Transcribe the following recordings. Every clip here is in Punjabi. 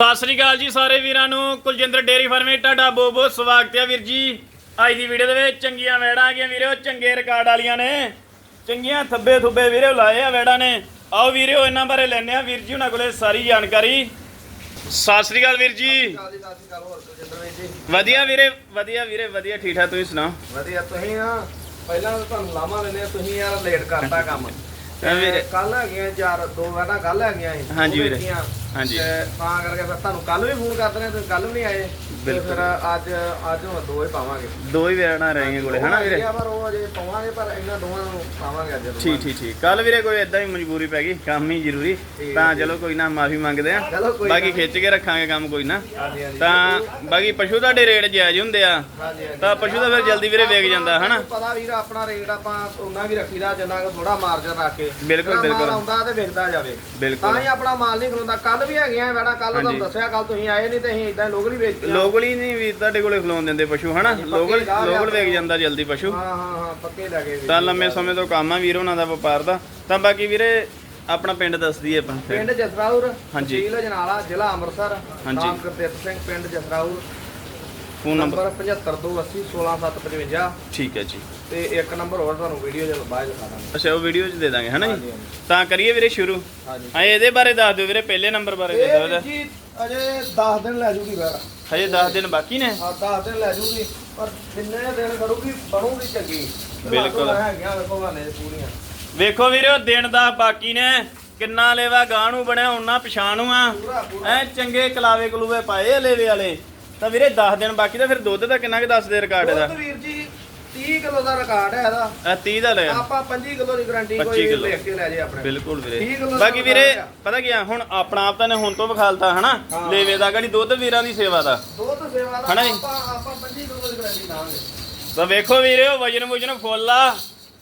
ਸਤਿ ਸ੍ਰੀ ਅਕਾਲ ਜੀ ਸਾਰੇ ਵੀਰਾਂ ਨੂੰ ਕੁਲਜਿੰਦਰ ਡੇਰੀ ਫਾਰਮ ਤੁਹਾਡਾ ਬਹੁਤ ਬਹੁਤ ਸਵਾਗਤ ਹੈ ਵੀਰ ਜੀ। ਅੱਜ ਦੀ ਵੀਡੀਓ ਦੇ ਵਿੱਚ ਚੰਗੀਆਂ ਵੈੜਾਂ ਆ ਗਈਆਂ ਵੀਰੋ ਚੰਗੇ ਰਿਕਾਰਡ ਵਾਲੀਆਂ ਨੇ। ਚੰਗੀਆਂ ਥੱਬੇ ਥੁੱਬੇ ਵੀਰੇ ਲਾਏ ਆ ਵੈੜਾਂ ਨੇ। ਆਓ ਵੀਰੋ ਇਹਨਾਂ ਬਾਰੇ ਲੈਣੇ ਆ ਵੀਰ ਜੀ ਉਹਨਾਂ ਕੋਲੇ ਸਾਰੀ ਜਾਣਕਾਰੀ। ਸਤਿ ਸ੍ਰੀ ਅਕਾਲ ਵੀਰ ਜੀ। ਵਧੀਆ ਵੀਰੇ ਵਧੀਆ ਵੀਰੇ ਵਧੀਆ ਠੀਕ ਠਾਕ ਤੁਸੀਂ ਸੁਣਾਓ? ਵਧੀਆ ਤੁਸੀਂ ਆ ਪਹਿਲਾਂ ਤੁਹਾਨੂੰ ਲਾਮਾ ਲੈਨੇ ਤੁਸੀਂ ਯਾਰ ਲੇਟ ਕਰਤਾ ਕੰਮ। ਵੀਰੇ ਕੱਲ ਹੈਗੀਆਂ ਚਾਰ ਦੋ ਵਾਰਾਂ ਕੱਲ ਹੈਗੀਆਂ ਸੀ ਹਾਂਜੀ ਵੀਰੇ। ਹਾਂਜੀ। ਤੇ ਤਾਂ ਕਰਕੇ ਫਿਰ ਤੁਹਾਨੂੰ ਕੱਲ ਵੀ ਫੋਨ ਕਰਦੇ ਨੇ ਤੁਸੀਂ ਕੱਲ ਵੀ ਨਹੀਂ ਆਏ ਬਿਲਕੁਲ। ਫਿਰ ਅੱਜ ਅੱਜ ਹੁਣ ਦੋ ਹੀ ਪਾਵਾਂਗੇ। ਦੋ ਹੀ ਵੈੜਾਂ ਰਹਿ ਕੋਲੇ ਹਨਾ ਵੀਰੇ? ਪਰ ਉਹ ਅਜੇ ਪਾਵਾਂਗੇ ਪਰ ਇਹਨਾਂ ਦੋਵਾਂ ਨੂੰ ਪਾਵਾਂਗੇ ਅੱਜ ਠੀਕ ਠੀਕ ਠੀਕ। ਕੱਲ ਵੀਰੇ ਕੋਈ ਇਦਾਂ ਹੀ ਮਜਬੂਰੀ ਪੈ ਗਈ ਕੰਮ ਹੀ ਜ਼ਰੂਰੀ ਠੀਕ ਤਾਂ। ਚਲੋ ਕੋਈ ਨਾ ਮਾਫੀ ਮੰਗਦੇ ਆ ਚਲੋ ਕੋਈ ਬਾਕੀ ਖਿੱਚ ਕੇ ਰੱਖਾਂਗੇ ਕੰਮ ਕੋਈ ਨਾ। ਹਾਂਜੀ ਹਾਂਜੀ। ਤਾਂ ਬਾਕੀ ਪਸ਼ੂ ਤੁਹਾਡੇ ਰੇਟ ਜਾਇਜ਼ ਹੁੰਦੇ ਆ। ਹਾਂਜੀ ਹਾਂਜੀ। ਤਾਂ ਪਸ਼ੂ ਦਾ ਫਿਰ ਜਲਦੀ ਵੀਰੇ ਵੇਚ ਜਾਂਦਾ ਹਨਾ? ਪਤਾ ਵੀਰ ਆਪਣਾ ਰੇਟ ਆਪਾਂ ਉਹਨਾਂ ਵੀ ਰੱਖੀਦਾ ਜਿੰਨਾ ਕੁ ਥੋੜਾ ਮਾਰਜਨ ਰੱਖ ਕੇ। ਬਿਲਕੁਲ, ਜਿਹੜਾ ਬਿਲਕੁਲ। ਮਾਲ ਆਉਂਦਾ ਤੇ ਵਿਕਦਾ ਜਾਵੇ। ਬਿਲਕੁਲ। ਤਾਂ ਹੀ ਆਪਣਾ ਮਾਲ ਨਹੀਂ ਖਲੋਂਦਾ। ਕੱਲ ਵੀ ਹੈਗੀਆਂ ਵੈਣਾ ਕੱਲ ਹਾਂਜੀ। ਤੁਹਾਨੂੰ ਦੱਸਿਆ ਕੱਲ ਤੁਸੀਂ ਆਏ ਨਹੀਂ ਤੇ ਅਸੀਂ ਇਦਾਂ ਲੋਕਲ ਹੀ ਵੇਚਦੇ ਲੋਕਲ ਹੀ ਨਹੀਂ ਵੀ ਤੁਹਾਡੇ ਕੋਲੇ ਖਲੋਣ ਦਿੰਦੇ ਪਸ਼ੂ ਹਨਾ ਲੋਕਲ ਲੋਕਲ ਆਪਣੇ। ਜਾਂਦਾ ਜਲਦੀ ਪਸ਼ੂ ਹਾਂ ਹਾਂ ਹਾਂ ਪੱਕੇ ਲੱਗੇ ਵੀਰ ਤਾਂ। ਲੰਮੇ ਸਮੇਂ ਤੋਂ ਕੰਮ ਆ ਵੀਰ ਉਹਨਾਂ ਦਾ ਵਪਾਰ ਦਾ ਤਾਂ ਬਾਕੀ ਵੀਰੇ ਆਪਣਾ ਪਿੰਡ ਦੱਸ ਦਈਏ ਆਪਾਂ ਫਿਰ। ਪਿੰਡ ਜਸਰਾਉਰ ਹਾਂਜੀ। ਤਹਿਸੀਲ ਜਨਾਲਾ ਜ਼ਿਲ੍ਹਾ ਅੰਮ੍ਰਿਤਸਰ ਹਾਂਜੀ। ਨਾਮ ਗੁਰਦਿੱਤ ਸਿੰਘ ਪਿੰਡ ਜਸਰਾਉਰ ਫੋਨ ਨੰਬਰ ਨੰਬਰ 7528 16755 ਠੀਕ ਹੈ ਜੀ ਤੇ ਇੱਕ ਨੰਬਰ ਹੋਰ ਤੁਹਾਨੂੰ ਵੀਡੀਓ ਦੇ ਬਾਅਦ ਦਿਖਾ ਦਾਂਗੇ ਅੱਛਾ ਉਹ ਵੀਡੀਓ 'ਚ ਦੇ ਦਾਂਗੇ ਹਨਾ ਜੀ ਹਾਂਜੀ। ਤਾਂ ਕਰੀਏ ਵੀਰੇ ਸ਼ੁਰੂ ਹਾਂਜੀ ਹਾਂ ਇਹਦੇ ਬਾਰੇ ਦੱਸ ਦਿਓ ਵੀਰੇ ਪਹਿਲੇ ਨੰਬਰ ਬਾਰੇ ਦੇ ਦਿਓ ਇਹ ਇਹਦਾ। ਜੀ ਅਜੇ 10 ਦਿਨ ਲੈ ਜੂਗੀ ਵੈੜ ਹਜੇ 10 ਦਿਨ ਬਾਕੀ ਨੇ? ਆ 10 ਦਿਨ ਲੈ ਜੂਗੀ ਪਰ ਜਿੰਨੇ ਦਿਨ ਕਰੂਗੀ ਬਣੂਗੀ ਚੰਗੀ। ਬਿਲਕੁਲ। ਹੈਗੀਆਂ ਵੇਖੋ ਹਾਲੇ ਪੂਰੀਆਂ। ਵੇਖੋ ਵੀਰੇ ਦਿਨ ਦਾ ਬਾਕੀ ਨੇ। ਕਿੰਨਾ ਲੇਵਾ ਗਾਂ ਨੂੰ ਬਣਿਆ ਉਹਨਾਂ ਪਛਾਣੂ ਆ। ਐ ਚੰਗੇ ਕਲਾਵੇ ਕਲੂਵੇ ਪਾਏ ਲੇਵੇ ਵਾਲੇ। ਤਾਂ ਵੀਰੇ 10 ਦਿਨ ਬਾਕੀ ਤਾਂ ਫਿਰ ਦੁੱਧ ਦਾ ਕਿੰਨਾ ਕੁ ਦੱਸਦੇ ਰਿਕਾਰਡ ਦਾ? ਵੀਰ ਜੀ 30 ਕਿਲੋ ਦਾ ਰਿਕਾਰਡ ਹੈ ਇਹਦਾ। ਆ 30 ਦਾ ਲਿਆ ਆਪਾਂ 25 ਕਿਲੋ ਦੀ ਗਾਰੰਟੀ 25 ਕੋਈ ਕਿੱਲੋ। ਲਿਖ ਕੇ ਲੈ ਜੇ ਆਪਣੇ। ਬਿਲਕੁਲ ਵੀਰੇ। ਬਾਕੀ ਵੀਰੇ। ਪਤਾ ਕੀ ਆ ਹੁਣ ਆਪਣਾ ਆਪ ਤਾਂ ਨੇ ਹੁਣ ਤੋਂ ਵਿਖਾਲਤਾ ਹਨਾ? ਹਾਂ। ਲੇਵੇ ਦਾ ਗੜੀ ਦੁੱਧ ਵੀਰਾਂ ਦੀ ਸੇਵਾ ਦਾ। ਦੁੱਧ ਸੇਵਾ ਦਾ ਹਨਾ ਜੀ? ਆਪਾਂ ਆਪਾਂ 25 ਕਿਲੋ ਦੀ ਗਾਰੰਟੀ ਲਾਵਾਂਗੇ। ਤਾਂ ਵੇਖੋ ਵੀਰੇ ਉਹ ਵਜਨ ਵਜਨ ਫੁੱਲ ਆ।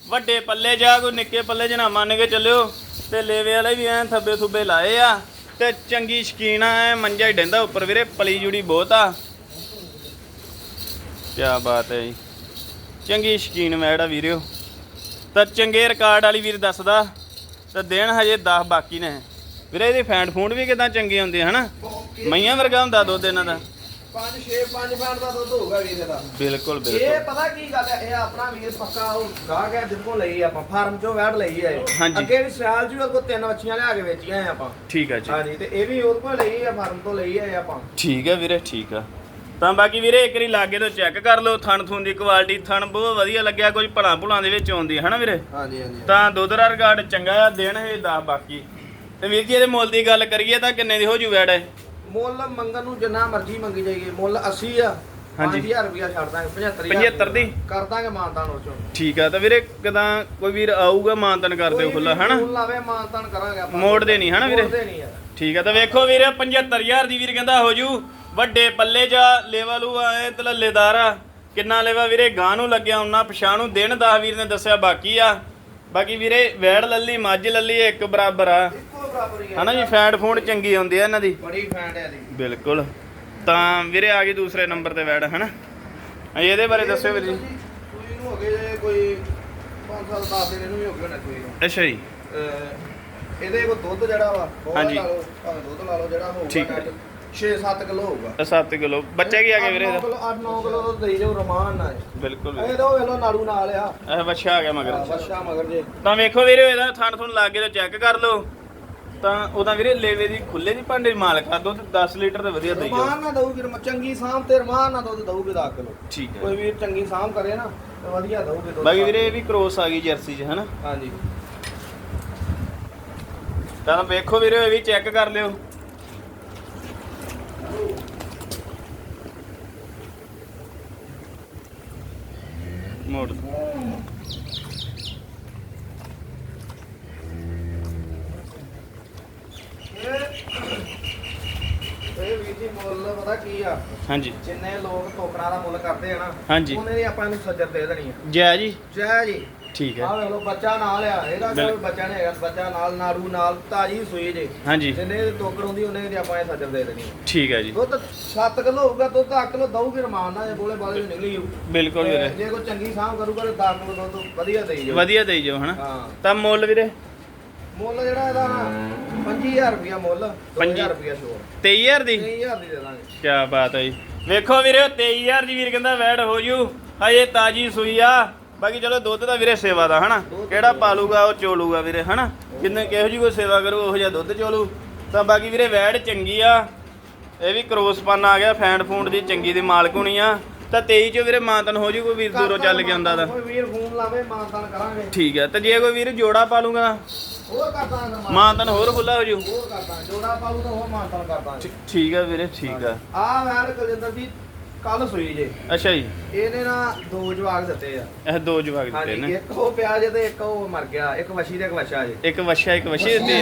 ਵੱਡੇ ਪੱਲੇ ਜਾ ਕੋਈ ਨਿੱਕੇ ਪੱਲੇ ਜਨਾ ਮੰਨ ਕੇ ਚੱਲਿਓ। ਤੇ ਲੇਵੇ ਵਾਲੇ ਵੀ ਐ ਥੱਬੇ ਥੁੱਬੇ ਲਾਏ ਆ। ਤੇ ਚੰਗੀ ਸ਼ਕੀਨ ਆ ਐ ਮੰਜਾ ਹੀ ਡੰਦਾ ਉੱਪਰ ਵੀਰੇ ਪਲੀ ਜੁੜੀ ਬਹੁਤ ਆ। ਕੀ ਬਾਤ ਹੈ ਜੀ। ਚੰਗੀ ਸ਼ਕੀਨ ਮੈੜ ਆ ਵੀਰਿਓ। ਤਾਂ ਚੰਗੇ ਰਿਕਾਰਡ ਵਾਲੀ ਵੀਰ ਦੱਸਦਾ ਤਾਂ ਦਿਨ ਹਜੇ 10 ਬਾਕੀ ਨੇ। ਵੀਰੇ ਇਹਦੀ ਫੈਂਟ ਫੂੰਡ ਵੀ ਕਿਦਾਂ ਚੰਗੇ ਹੁੰਦੇ ਹਨਾ? ਮਈਆਂ ਵਰਗਾ ਹੁੰਦਾ ਦੁੱਧ ਇਹਨਾਂ ਦਾ। 5 6 5 ਪੈਂਟ ਦਾ ਦੁੱਧ ਹੋਊਗਾ ਵੀਰ ਇਹਦਾ ਬਿਲਕੁਲ ਇਹ ਬਿਲਕੁਲ। ਪਤਾ ਕੀ ਗੱਲ ਹੈ ਇਹ ਆਪਣਾ ਵੀਰ ਪੱਕਾ ਉਹ ਗਾਹਕ ਹੈ ਜਿੱਥੋਂ ਲਈ ਆਪਾਂ ਫਾਰਮ ਚੋਂ ਵੈੜ ਲਈ ਹੈ ਇਹ। ਹਾਂਜੀ। ਅੱਗੇ ਵੀ ਸਿਆਲ ਜੀ ਕੋ ਤਿੰਨ ਬੱਚੀਆਂ ਲਿਆ ਕੇ ਵੇਚੀਆਂ ਹੈ ਆਪਾਂ। ਠੀਕ ਆ ਜੀ। ਹਾਂਜੀ ਤੇ ਇਹ ਵੀ ਉਹਦੇ ਕੋਲ ਲਈ ਹੈ ਫਾਰਮ ਤੋਂ ਲਈ ਹੈ ਆਪਾਂ। ਠੀਕ ਹੈ ਵੀਰੇ ਠੀਕ ਆ। ਤਾਂ ਬਾਕੀ ਵੀਰੇ ਇੱਕ ਵਾਰੀ ਲਾਗੇ ਤੋਂ ਚੈੱਕ ਕਰ ਲਓ ਥਣ ਥੁਣ ਦੀ ਕੁਆਲਿਟੀ ਥਣ ਬਹੁਤ ਵਧੀਆ ਲੱਗਿਆ ਕੁਝ ਭਲਾ ਭੁਲਾਂ ਦੇ ਵਿੱਚ ਆਉਂਦੀ ਹੈ ਹਨਾ ਵੀਰੇ? ਹਾਂਜੀ ਹਾਂਜੀ ਤਾਂ ਦੁੱਧ ਦਾ ਰਿਕਾਰਡ ਚੰਗਾ ਆ ਦੇਣ ਹੈ 10 ਬਾਕੀ। ਤੇ ਵੀਰ ਜੀ ਇਹਦੇ ਮੁੱਲ ਦੀ ਗੱਲ ਕਰੀਏ ਤਾਂ ਕਿੰਨੇ ਦੀ ਹੋ ਜੂ ਵੈੜ? ਇਹ? ਮੁੱਲ ਮੰਗਣ ਨੂੰ ਜਿੰਨਾ ਮਰਜ਼ੀ ਮੰਗੀ ਜਾਈਏ ਮੁੱਲ 80 ਆ ਹਾਂਜੀ। 5000 ਰੁਪਇਆ ਛੱਡ ਦਾਂਗੇ 75 75 ਦੀ? ਕਰ ਦਾਂਗੇ ਮਾਨਤਾਨ ਉਹ ਚੋਂ। ਠੀਕ ਆ ਤਾਂ ਵੀਰੇ ਕਦਾਂ ਕੋਈ ਵੀਰ ਆਊਗਾ ਮਾਨਤਨ ਕਰ ਦਿਓ ਖੁੱਲਾ ਹਨਾ? ਫੋਨ ਲਾਵੇ ਮਾਨਤਾਨ ਕਰਾਂਗੇ ਆਪਾਂ। ਮੋੜਦੇ ਨਹੀਂ ਹਨਾ ਵੀਰੇ? ਮੋੜਦੇ ਨਹੀਂ ਯਾਰ ਠੀਕ ਆ ਤਾਂ ਵੇਖੋ ਵੀਰੇ 75000 ਦੀ ਵੀਰ ਕਹਿੰਦਾ ਹੋ ਜੂ। ਵੱਡੇ ਪੱਲੇ ਜਾ ਲੇਵਲ ਉਹ ਆਏ ਤਲੱਲੇਦਾਰ ਆ ਕਿੰਨਾ ਲੇਵਾ ਵੀਰੇ ਗਾਂ ਨੂੰ ਲੱਗਿਆ ਉਹਨਾਂ ਪਛਾਣੂ ਦਿਨ ਦਾ ਵੀਰ ਨੇ ਦੱਸਿਆ ਬਾਕੀ ਆ। ਬਾਕੀ ਵੀਰੇ ਵੈੜ ਲੱਲੀ ਮੱਝ ਲੱਲੀ ਇੱਕ ਬਰਾਬਰ ਆ। ਆ ਹਨਾ ਜੀ ਫੈਟ ਫੂਡ ਚੰਗੀ ਹੁੰਦੀ ਆ ਇਹਨਾਂ ਦੀ। ਬੜੀ ਫੈਂਡ ਹੈ ਦੀ ਬਿਲਕੁਲ। ਤਾਂ ਵੀਰੇ ਆ ਗਈ ਦੂਸਰੇ ਨੰਬਰ ਤੇ ਵੈੜ ਹਨਾ? ਇਹਦੇ ਬਾਰੇ ਦੱਸਿਓ ਵੀਰ ਜੀ। ਸੂਈ ਨੂੰ ਹੋ ਗਏ ਕੋਈ 5 ਸਾਲ 10 ਦਿਨ ਇਹਨੂੰ ਵੀ ਹੋ ਗਏ ਹੋਣੇ ਨੂੰ। ਅੱਛਾ ਜੀ। ਇਹਦੇ ਕੋ ਦੁੱਧ ਜਿਹੜਾ ਵਾ। ਲਾ ਲਓ ਭਾਵੇਂ ਦੁੱਧ ਲਾ ਲਓ ਜਿਹੜਾ ਠੀਕ ਹੋਊਗਾ ਹੈ। 6-7 ਕਿਲੋ ਹੋਊਗਾ। 7 ਕਿਲੋ। ਬੱਚਾ ਕੀ ਆ ਗਿਆ ਵੀਰੇ ਇਹਦਾ? 8-9 ਕਿਲੋ ਦੁੱਧ ਦੇਈ ਜਾਓ ਰਮਾਨ ਨਾਲ। ਬਿਲਕੁਲ ਇਹ ਤਾਂ ਵੇਲੋ ਨਾੜੂ ਨਾਲ ਆ। ਇਹ ਬੱਚਾ ਆ ਗਿਆ ਮਗਰ। ਬੱਚਾ ਮਗਰ ਜੇ। ਤਾਂ ਵੇਖੋ ਵੀਰੇ ਇਹਦਾ ਥਣ ਥਣ ਲਾ ਕੇ ਤੇ ਚੈੱਕ ਕਰ ਲਓ। ਤਾਂ ਉਹਦਾ ਵੀਰੇ ਲੇਵੇ ਦੀ ਖੁੱਲੇ ਦੀ ਭਾਂਡੇ ਦੀ ਮਾਲਕ ਆ ਦੁੱਧ 10 ਲੀਟਰ ਤੇ ਵਧੀਆ ਦੇਈ ਰਮਾਨ ਨਾ ਦਊਗੀ ਰਮ- ਚੰਗੀ ਸਾਂਭ ਤੇ ਰਮਾਨ ਨਾ ਦੁੱਧ ਦਊਗੀ 10 ਕਿਲੋ। ਠੀਕ ਹੈ। ਕੋਈ ਵੀ ਚੰਗੀ ਸਾਂਭ ਕਰੇ ਨਾ ਤੇ ਵਧੀਆ ਦਊਗੀ ਦੁੱਧ ਬਾਕੀ ਵੀਰੇ ਇਹ ਵੀ ਕ੍ਰੋਸ ਆ ਗਈ ਜਰਸੀ 'ਚ ਹਨਾ? ਹਾਂਜੀ। ਤਾਂ ਵੇਖੋ ਵੀਰੇ ਇਹ ਵੀ ਚੈੱਕ ਕਰ ਲਿਓ ਮੋੜ ਇਹ ਵੀਰ ਜੀ ਮੁੱਲ ਪਤਾ ਕੀ ਆ? ਹਾਂਜੀ। ਜਿੰਨੇ ਲੋਕ ਟੋਕਰਾਂ ਦਾ ਮੁੱਲ ਕਰਦੇ ਆ ਨਾ ਹਾਂਜੀ। ਉਹਨੇ ਦੀ ਆਪਾਂ ਇਹਨੂੰ ਸੱਜਰ ਦੇ ਦੇਣੀ ਆ। ਜੈ ਜੀ। ਜੈ ਜੀ। ਠੀਕ ਹੈ। ਆਹ ਵੇਖ ਲਓ ਬੱਚਾ ਨਾਲ ਆ ਇਹਦਾ ਕੋਈ ਬਿਲਕੁਲ। ਬੱਚਾ ਨਹੀਂ ਹੈਗਾ ਬੱਚਾ ਨਾਲ ਨਾੜੂ ਨਾਲ ਤਾਜੀ ਸੂਈ ਜੇ। ਹਾਂਜੀ। ਜਿੰਨੇ ਦੀ ਟੋਕਰ ਹੁੰਦੀ ਉਹਨੇ ਦੀ ਆਪਾਂ ਇਹ ਸੱਜਰ ਦੇ ਦੇਣੀ ਆ। ਠੀਕ ਹੈ ਜੀ। ਦੁੱਧ 7 ਕਿਲੋ ਹੋਊਗਾ ਦੁੱਧ 8 ਕਿਲੋ ਦਊਗੀ ਰਮਾਨ ਨਾਲ ਜੇ ਬੋਲੇ ਬਾਲੇ ਨੂੰ ਨਿਕਲੀ ਜਾਊ। ਬਿਲਕੁਲ ਤੇ ਵੀਰੇ ਜੇ ਕੋਈ ਚੰਗੀ ਸਾਂਭ ਕਰੂਗਾ ਤੇ 10 ਕਿਲੋ ਦੁੱਧ ਵਧੀਆ ਦੇਈ ਵਧੀਆ ਦੇਈ ਜਾਓ ਹਨਾ? ਹਾਂ। ਤਾਂ ਮੁੱਲ ਵੀਰੇ? ਮੁੱਲ ਜਿਹੜਾ ਇਹਦਾ ਨਾ 25000 ਰੁਪਿਆ ਮੁੱਲ ਪੰਜੀ। 2000 ਰੁਪਿਆ ਛੋੜ 23000 ਦੀ? 3000 ਦੀ ਦੇ ਦਾਂਗੇ। ਕਿਆ ਬਾਤ ਹੈ ਜੀ। ਵੇਖੋ ਵੀਰੇ 23000 ਦੀ ਵੀਰ ਕਹਿੰਦਾ ਵੈੜ ਹੋ ਜੂ। ਹਜੇ ਤਾਜੀ ਸੂਈ ਆ। ਬਾਕੀ ਚਲੋ ਦੁੱਧ ਦਾ ਵੀਰੇ ਸੇਵਾ ਦਾ ਹਨਾ? ਕਿਹੜਾ ਪਾਲੂਗਾ ਉਹ ਚੋਲੂਗਾ ਵੀਰੇ ਹਨਾ? ਕਿੰਨੇ ਕਿਹੋ ਜੀ ਕੋਈ ਸੇਵਾ ਕਰੂ ਉਹੋ ਜਿਹਾ ਦੁੱਧ ਚੋਲੂ। ਤਾਂ ਬਾਕੀ ਵੀਰੇ ਵੈੜ ਚੰਗੀ ਆ। ਇਹ ਵੀ ਕਰੋਸ ਪਨ ਆ ਗਿਆ ਫੈਂਡ ਫੂੰਡ ਦੀ ਚੰਗੀ ਦੀ ਮਾਲਕ ਹੋਣੀ ਆ। ਤਾਂ 23 ਚ ਵੀਰੇ ਮਾਨਤਨ ਹੋ ਜੂ ਕੋਈ ਵੀਰ ਦੂਰੋਂ ਚੱਲ ਕੇ ਆਉਂਦਾ ਦਾ ਕੋਈ ਵੀਰ ਫੋਨ ਲਾਵੇ ਮਾਨਤਾਨ ਕਰਾਂਗੇ। ਠੀਕ ਹੈ ਤੇ ਜੇ ਕੋਈ ਵੀਰ ਜੋੜਾ ਪਾਲੂਗਾ ਹੋਰ ਕਰਦਾਂਗੇ ਮਾਨਤਨ। ਹੋਰ ਖੁੱਲਾ ਹੋ ਜੂ। ਹੋਰ ਕਰਦਾਂਗੇ ਜੋੜਾ ਪਾਲੂ ਤਾਂ ਹੋਰ ਮਾਨਤਾਨ ਕਰਦਾਂਗੇ ਠੀਕ ਹੈ ਵੀਰੇ ਠੀਕ ਆ ਆ ਵੈਲ ਕੁਲਜਿੰਦਰ ਜੀ ਕੱਲ ਸੂਈ ਜੇ। ਅੱਛਾ ਜੀ। ਇਹਨੇ ਨਾ ਦੋ ਜਵਾਕ ਦਿੱਤੇ ਆ। ਇਹ ਦੋ ਜਵਾਕ ਦਿੱਤੇ ਹਾਂਜੀ ਨੇ। ਇੱਕ ਉਹ ਪਿਆ ਜੇ ਤੇ ਇੱਕ ਉਹ ਮਰ ਗਿਆ ਇੱਕ ਵਸ਼ੀ ਤੇ ਇੱਕ ਵਛਾ ਜੇ। ਇੱਕ ਵਛਾ ਇੱਕ ਵਛੀ ਦਿੱਤੀ। ਹੈ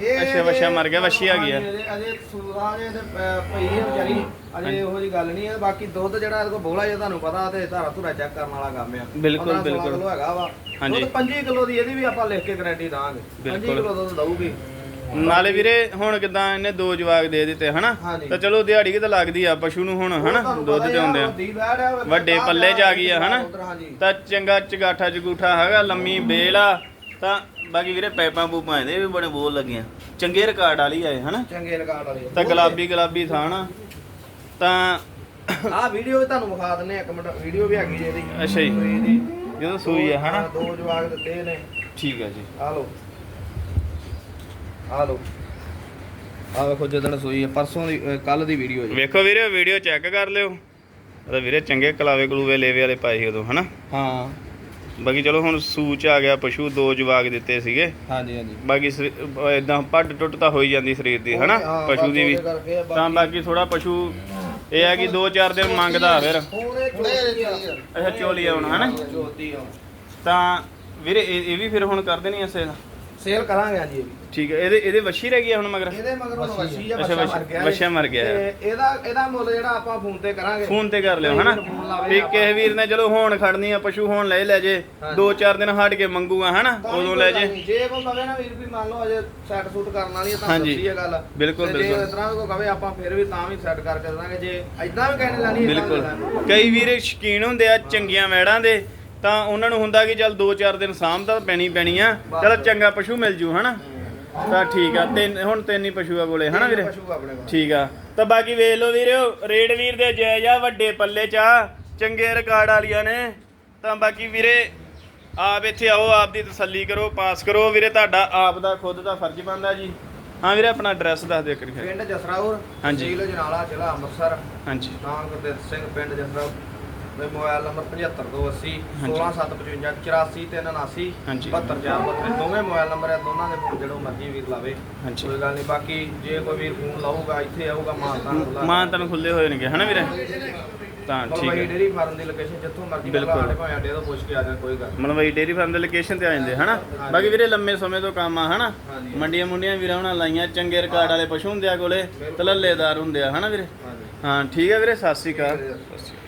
ਇਹ ਅੱਛਾ, ਵੱਛਾ ਮਰ ਗਿਆ, ਵੱਛੀ ਆ ਗਈ ਆ। ਅਜੇ- ਅਜੇ ਸੂਰਾ ਜੇ ਤੇ ਪ- ਪਈ ਹੈ ਵਿਚਾਰੀ। ਅਜੇ ਇਹੋ ਜੀ ਗੱਲ ਨਹੀਂ ਹੈ ਬਾਕੀ ਦੁੱਧ ਜਿਹੜਾ ਇਹਦੇ ਕੋਲ ਬੋਲਾ ਜੇ ਤੁਹਾਨੂੰ ਪਤਾ ਤੇ ਧਾਰਾ ਧੁਰਾ ਚੈੱਕ ਕਰਨ ਵਾਲਾ ਕੰਮ ਆ। ਬਿਲਕੁਲ, 15 16 ਬਿਲਕੁਲ। ਕਿਲੋ ਹੈਗਾ ਵਾ। ਹਾਂਜੀ। ਦੁੱਧ 25 ਕਿਲੋ ਦੀ ਇਹਦੀ ਵੀ ਆਪਾਂ ਲਿਖ ਕੇ ਗਾਰੰਟੀ ਦਾਂਗੇ। 25 ਬਿਲਕੁਲ। ਕਿਲੋ ਦੁੱਧ ਦਊਗੀ। ਨਾਲੇ ਵੀਰੇ ਹੁਣ ਕਿਦਾਂ ਇਹਨੇ ਦੋ ਜਵਾਕ ਦੇ ਦਿੱਤੇ ਹਨਾ? ਹਾਂਜੀ। ਤਾਂ ਚਲੋ ਦਿਹਾੜੀ ਕਿ ਤਾਂ ਲੱਗਦੀ ਆ ਪਸ਼ੂ ਨੂੰ ਹੁਣ ਹਨਾ? ਦੁੱਧ ਤੇ ਆਉਂਦੇ ਆ ਵੱਡੇ ਪੱਲੇ 'ਚ ਆ ਗਈ ਆ, ਹਨਾ? ਹਾਂਜੀ। ਤਾਂ ਚੰਗਾ ਚਗਾਠਾ ਜਗੂਠਾ ਹੈਗਾ ਲੰਮੀ ਬੇਲ ਆ। ਤਾਂ ਬਾਕੀ ਵੀਰੇ ਪੈਪਾਂ ਪੂਪਾਂ ਇਹਦੇ ਵੀ ਬੜੇ ਬੋਲ ਲੱਗੀਆਂ। ਚੰਗੇ ਰਿਕਾਰਡ ਵਾਲੀ ਆਏ ਹਨਾ? ਚੰਗੇ ਰਿਕਾਰਡ ਵਾਲੇ ਤਾਂ ਗੁਲਾਬੀ ਗੁਲਾਬੀ ਥਾਣਾ ਤਾਂ ਆਹ ਵੀਡੀਓ ਵੀ ਤੁਹਾਨੂੰ ਵਿਖਾ ਦਿੰਨੇ ਆ, ਇੱਕ ਮਿੰਟ। ਵੀਡੀਓ ਵੀ ਹੈਗੀ ਜੇ ਇਹਦੀ ਅੱਛਾ ਜੀ। ਸੂਈ ਦੀ ਜਦੋਂ ਸੂਈ ਆ ਹਨਾ? ਹਾਂ, ਦੋ ਜਵਾਕ ਦਿੱਤੇ ਨੇ ਠੀਕ ਆ ਜੀ। ਆ ਲੋ ਆ ਲੋ ਆ ਵੇਖੋ ਜਦੋਂ ਸੂਈ ਹੈ ਪਰਸੋਂ ਦੀ ਕੱਲ ਦੀ ਵੀਡੀਓ ਜੀ। ਵੇਖੋ ਵੀਰੇ ਵੀਡੀਓ ਚੈੱਕ ਕਰ ਲਿਓ। ਉਹਦਾ ਵੀਰੇ ਚੰਗੇ ਕਲਾਵੇ ਕਲੂਵੇ ਲੇਵੇ ਵਾਲੇ ਪਾਏ ਸੀ ਉਦੋਂ ਹਨਾ? ਹਾਂ। ਬਾਕੀ ਚਲੋ ਹੁਣ ਸੂਚ ਆ ਗਿਆ ਪਸ਼ੂ ਦੋ ਜਵਾਕ ਦਿੱਤੇ ਸੀਗੇ। ਹਾਂਜੀ ਹਾਂਜੀ। ਬਾਕੀ ਇਦਾਂ ਪੱਟ ਟੁੱਟ ਤਾਂ ਹੋਈ ਜਾਂਦੀ ਸਰੀਰ ਦੀ ਹਨਾ? ਪਸ਼ੂ ਦੀ ਵੀ। ਤਾਂ ਬਾਕੀ ਥੋੜਾ ਪਸ਼ੂ ਇਹ ਹੈ ਕਿ 2-4 ਦਿਨ ਮੰਗਦਾ ਫਿਰ। ਆ। ਅੱਛਾ ਚੋਲੀ ਆਉਣਾ ਹਨਾ? ਆ। ਤਾਂ ਵੀਰੇ ਇਹ ਵੀ ਫਿਰ ਹੁਣ ਕਰ ਦੇਣੀ ਐਸੇ ਸੇਲ ਕਰਾਂਗੇ ਹਾਂਜੀ ਇਹ ਵੀ ਠੀਕ ਹੈ ਇਹਦੇ ਇਹਦੇ ਵੱਛੀ ਰਹਿ ਗਈ ਆ ਹੁਣ ਮਗਰ ਇਹਦੇ ਮਗਰ ਹੁਣ ਵਸ਼ੀ ਆ ਅੱਛਾ, ਬੱਚਾ ਵੱਛਾ- ਮਰ ਗਿਆ ਵੱਛਾ ਮਰ ਗਿਆ। ਤੇ ਇਹਦਾ ਇਹਦਾ ਮੁੱਲ ਜਿਹੜਾ ਆਪਾਂ ਫੋਨ ਤੇ ਕਰਾਂਗੇ ਫੋਨ ਤੇ ਕਰ ਲਿਓ ਹਨਾ ਫੋਨ ਲਾਵੇ ਵੀ। ਕਿਸੇ ਵੀਰ ਨੇ ਚਲੋ ਹੁਣ ਖੜਨੀ ਆ ਪਸ਼ੂ ਹੁਣ ਲੈ ਲੈ ਜੇ ਹਾਂਜੀ। 2-4 ਦਿਨ ਹਟ ਕੇ ਮੰਗੂਗਾ ਹਨਾ ਤਾਂ ਵੀ ਉਦੋਂ ਲੈ ਕੋਈ ਜੇ ਨਹੀਂ। ਜੇ ਕੋਈ ਕਵੇ ਨਾ ਵੀਰ ਵੀ ਮੰਨ ਲਓ ਅਜੇ ਸੈੱਟ ਸੂਟ ਕਰਨ ਵਾਲੀ ਹੈ ਤਾਂ ਹਾਂਜੀ। ਦੱਸੀ ਇਹ ਗੱਲ ਬਿਲਕੁਲ, ਤੇ ਜੇ ਬਿਲਕੁਲ। ਇਸ ਤਰ੍ਹਾਂ ਕੋਈ ਕਵੇ ਆਪਾਂ ਫਿਰ ਵੀ ਤਾਂ ਵੀ ਸੈੱਟ ਕਰਕੇ ਦੇਵਾਂਗੇ ਜੇ ਐਦਾਂ ਵੀ ਕਹਿਣੇ ਲੈਣੀ ਵੀ ਬਿਲਕੁਲ। ਕਈ ਵੀਰੇ ਸ਼ਕੀਨ ਹੁੰਦੇ ਆ ਚੰਗੀਆਂ ਵੈੜਾਂ ਦੇ ਤਾਂ ਉਹਨਾਂ ਨੂੰ ਹੁੰਦਾ ਕਿ ਚੱਲ 2-4 ਦਿਨ ਸਾਂਭਦਾ ਪੈਣੀ ਪੈਣੀ ਆ ਚਲ ਚੰਗਾ ਪਸ਼ੂ ਮਿਲ ਜੂ ਹਨਾ? ਤਾਂ ਠੀਕ ਆ ਤਿੰਨ ਹੁਣ ਤਿੰਨ ਹੀ ਪਸ਼ੂ ਆ ਕੋਲੇ ਹਨਾ ਵੀਰੇ? ਪਸ਼ੂ ਆਪਣੇ ਕੋਲ। ਠੀਕ ਆ। ਤਾਂ ਬਾਕੀ ਵੇਖ ਲਓ ਵੀਰਿਓ ਰੇਡ ਵੀਰ ਦੇ ਜਾਇਜ਼ ਆ ਵੱਡੇ ਪੱਲੇ ਚ ਆ ਚੰਗੇ ਰਿਕਾਰਡ ਵਾਲੀਆਂ ਨੇ। ਤਾਂ ਬਾਕੀ ਵੀਰੇ ਆਪ ਇੱਥੇ ਆਓ ਆਪ ਦੀ ਤਸੱਲੀ ਕਰੋ ਪਾਸ ਕਰੋ। ਵੀਰੇ ਤੁਹਾਡਾ ਆਪ ਦਾ ਖੁਦ ਦਾ ਫਰਜ਼ ਬਣਦਾ ਜੀ। ਹਾਂ ਵੀਰੇ ਆਪਣਾ ਐਡਰੈਸ ਦੱਸ ਦਿਓ ਕਰੀ ਪਿੰਡ ਜਸਰਾਉਰ ਹਾਂਜੀ। ਤਹਿਸੀਲ ਜਨਾਲਾ ਜ਼ਿਲ੍ਹਾ ਅੰਮ੍ਰਿਤਸਰ। ਹਾਂਜੀ। ਨਾਮ ਗੁਰਦੇਵ ਸਿੰਘ ਪਿੰਡ ਜਸਰਾਉਰ। ਤੇ ਮੋਬਾਈਲ ਨੰਬਰ 7582 ਹਾਂਜੀ। 16755 84379 ਹਾਂਜੀ। 72432 ਦੋਵੇਂ ਮੋਬਾਈਲ ਨੰਬਰ ਹੈ ਦੋਨਾਂ ਦੇ ਫੋਨ ਜਿਹੜੋ ਮਰਜ਼ੀ ਵੀਰ ਲਾਵੇ ਹਾਂਜੀ। ਕੋਈ ਗੱਲ ਨਹੀਂ ਬਾਕੀ ਜੇ ਕੋਈ ਵੀਰ ਫੋਨ ਲਾਊਗਾ ਇੱਥੇ ਆਊਗਾ ਮਾਨਤਾ ਮਾਂ ਤਨ ਖੁੱਲੇ ਹੋਏ ਨੇਗੇ ਹਨਾ ਵੀਰੇ ਤਾਂ ਠੀਕ ਮਲਵਈ ਹੈ ਡੇਰੀ ਫਾਰਮ ਦੀ ਲੋਕੇਸ਼ਨ ਜਿੱਥੋਂ ਮਰਜ਼ੀ ਬਿਲਕੁਲ। ਸਾਡੇ ਭਾਵੇਂ ਅੱਡੇ ਤੋਂ ਪੁੱਛ ਕੇ ਆ ਜਾਣ ਕੋਈ ਗੱਲ ਮਲਵਈ ਡੇਰੀ ਫਾਰਮ ਦੇ ਲੋਕੇਸ਼ਨ ਤੇ ਆ ਜਾਂਦੇ ਹਨਾ ਬਾਕੀ ਵੀਰੇ ਲੰਮੇ ਸਮੇਂ ਤੋਂ ਕੰਮ ਆ ਹਨਾ ਹਾਂਜੀ। ਮੰਡੀਆਂ ਮੁੰਡੀਆਂ ਵੀਰਾਂ ਉਹਨਾਂ ਲਾਈਆਂ ਚੰਗੇ ਰਿਕਾਰਡ ਵਾਲੇ ਪਸ਼ੂ ਹੁੰਦੇ ਆ ਕੋਲੇ ਤਲੱਲੇਦਾਰ ਹੁੰਦੇ ਆ ਹਨਾ ਵੀਰੇ ਹਾਂਜੀ ਹਾਂ ਠੀਕ ਹੈ ਵੀਰੇ ਸਤਿ ਸ਼੍ਰੀ ਅਕਾਲ ਠੀਕ ਹੈ। ਸਤਿ ਸ਼੍ਰੀ ਅਕਾਲ